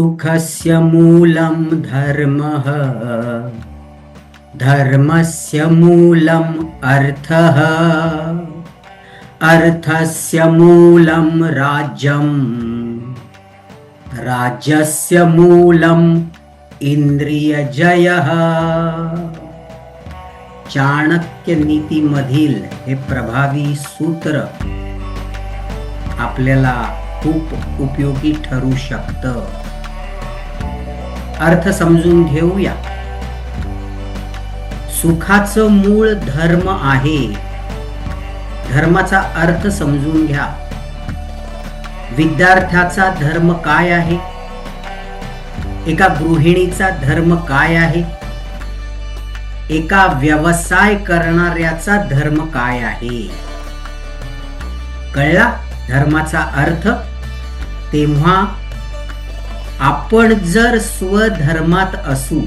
सुखस्य मूलं धर्मः। धर्मस्य मूलम् अर्थः। अर्थस्य मूलं राज्यम्। राज्यस्य मूलम् इंद्रियजयः चाणक्य नीतीमधील हे प्रभावी सूत्र आपल्याला खूप उपयोगी ठरू शकतं. अर्थ समजून घेऊया. सुखाचं मूळ धर्म आहे. धर्माचा अर्थ समजून घ्या. विद्यार्थ्याचा धर्म काय आहे? एका गृहिणीचा धर्म काय आहे? एका व्यवसाय करणाऱ्याचा धर्म काय आहे? कळला? धर्माचा अर्थ? तेव्हा आपण जर स्वधर्मात असू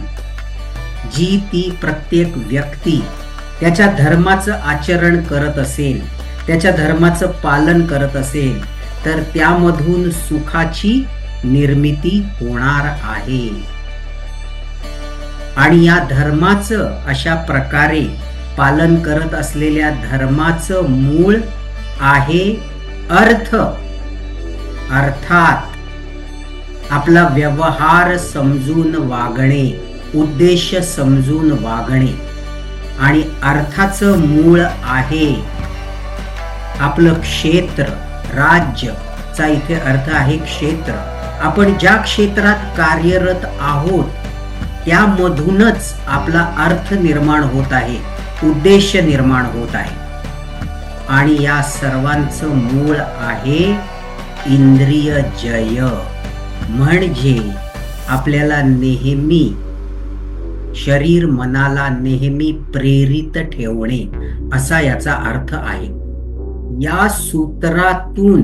जी ती प्रत्येक व्यक्ती त्याच्या धर्माचं आचरण करत असेल त्याच्या धर्माचं पालन करत असेल तर त्यामधून सुखाची निर्मिती होणार आहे. आणि या धर्माचं अशा प्रकारे पालन करत असलेल्या धर्माचं मूळ आहे अर्थ. अर्थात आपला व्यवहार समजून वागणे उद्देश समजून वागणे. आणि अर्थाचं मूळ आहे आपलं क्षेत्र राज्य. चा इथे अर्थ आहे क्षेत्र. आपण ज्या क्षेत्रात कार्यरत आहोत त्यामधूनच आपला अर्थ निर्माण होत आहे उद्देश निर्माण होत आहे. आणि या सर्वांचं मूळ आहे इंद्रिय जय म्हणजे आपल्याला नेहमी शरीर मनाला नेहमी प्रेरित ठेवणे असा याचा अर्थ आहे. या सूत्रातून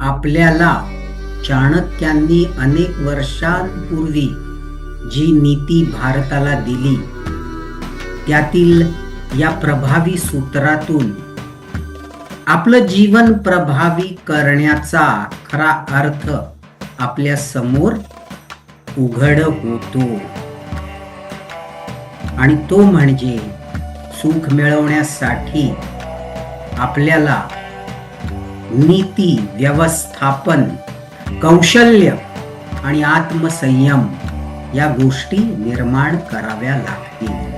आपल्याला चाणक्यांनी अनेक वर्षांपूर्वी जी नीती भारताला दिली त्यातील या प्रभावी सूत्रातून आपलं जीवन प्रभावी करण्याचा खरा अर्थ आपल्यासमोर उघड होतो. आणि तो म्हणजे सुख मिळवण्यासाठी आपल्याला नीती व्यवस्थापन कौशल्य आणि आत्मसंयम या गोष्टी निर्माण कराव्या लागतील.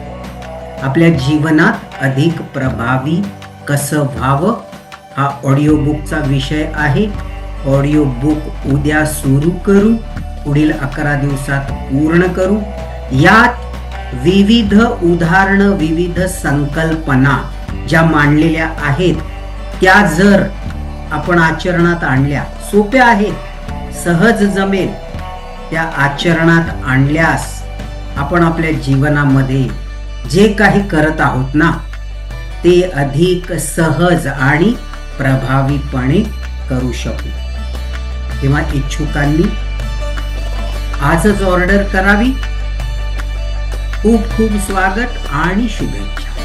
आपल्या जीवनात अधिक प्रभावी कसं व्हावं हा ऑडिओ बुकचा विषय आहे. ऑडिओ बुक उद्या सुरू करू पुढील अकरा दिवसात पूर्ण करू. यात विविध उदाहरण विविध संकल्पना ज्या मांडलेल्या आहेत त्या जर आपण आचरणात आणल्या सोप्या आहेत सहज जमेल. त्या आचरणात आणल्यास आपण आपल्या जीवनामध्ये जे काही करत आहोत ना ते अधिक सहज आणि प्रभावीपणे करू शकू. तेव्हा इच्छुकांनी आजच ऑर्डर करावी. खूप खूप स्वागत आणि शुभेच्छा.